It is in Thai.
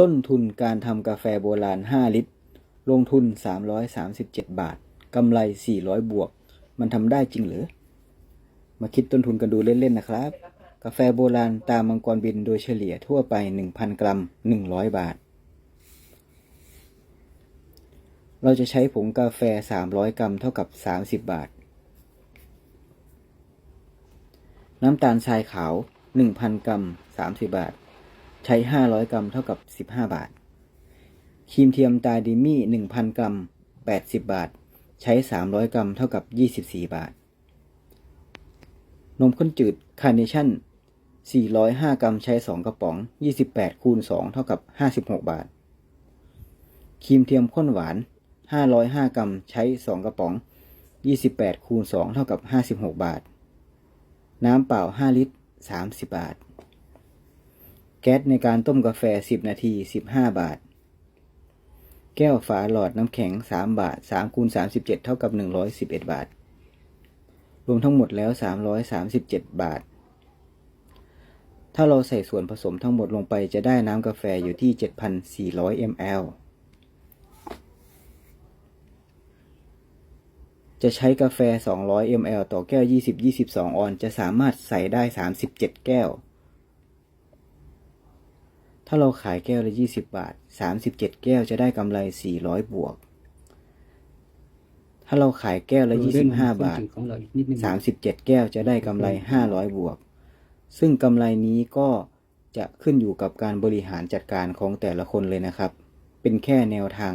ต้นทุนการทำกาแฟโบราณ 5 ลิตร ลงทุน 337 บาท กำไร 400 บวก มันทำได้จริงหรือ มาคิดต้นทุนกันดูเล่นๆนะครับ กาแฟโบราณตามมังกรบินโดยเฉลี่ยทั่วไป 1,000 กรัม 100 บาท เราจะใช้ผงกาแฟ 300 กรัมเท่ากับ 30 บาท น้ำตาลทรายขาว 1,000 กรัม 30 บาท ใช้ 500 กรัมเท่ากับ 15 บาท ครีมเทียมตาดิมี่ 1,000 กรัม 80 บาท ใช้ 300 กรัมเท่ากับ 24 บาท นมข้นจืดคาร์เนชั่น 405 กรัมใช้ 2 กระป๋อง 28 คูณ 2 เท่ากับ 56 บาท ครีมเทียมข้นหวาน 505 กรัมใช้ 2 กระป๋อง 28 คูณ 2 เท่ากับ 56 บาท น้ำเปล่า 5 ลิตร 30 บาท แก๊สในการต้มกาแฟ 10 นาที 15 บาท แก้วฝาหลอดน้ำแข็ง 3 บาท3คูณ37 เท่ากับ 111 บาท รวมทั้งหมดแล้ว 337 บาท ถ้าเราใส่ส่วนผสมทั้งหมดลงไปจะได้น้ำกาแฟอยู่ที่ 7,400 ml จะใช้กาแฟ 200 ml ต่อแก้ว 20-22 ออน จะสามารถใส่ได้ 37 แก้ว ถ้าเราขายแก้วละ 20 บาท 37 แก้วจะได้กำไร 400 บวก ถ้าเราขายแก้วละ 25 บาทของเราอีกนิดนึง37 แก้วจะได้กำไร 500 บวก ซึ่งกำไรนี้ก็จะขึ้นอยู่กับการบริหารจัดการของแต่ละคนเลยนะครับ เป็นแค่แนวทาง